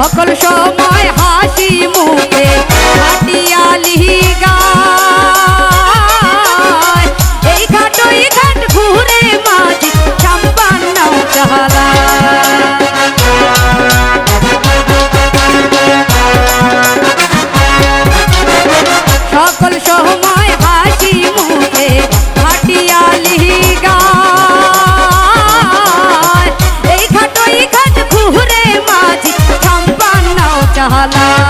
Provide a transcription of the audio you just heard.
সকল সময় चाहला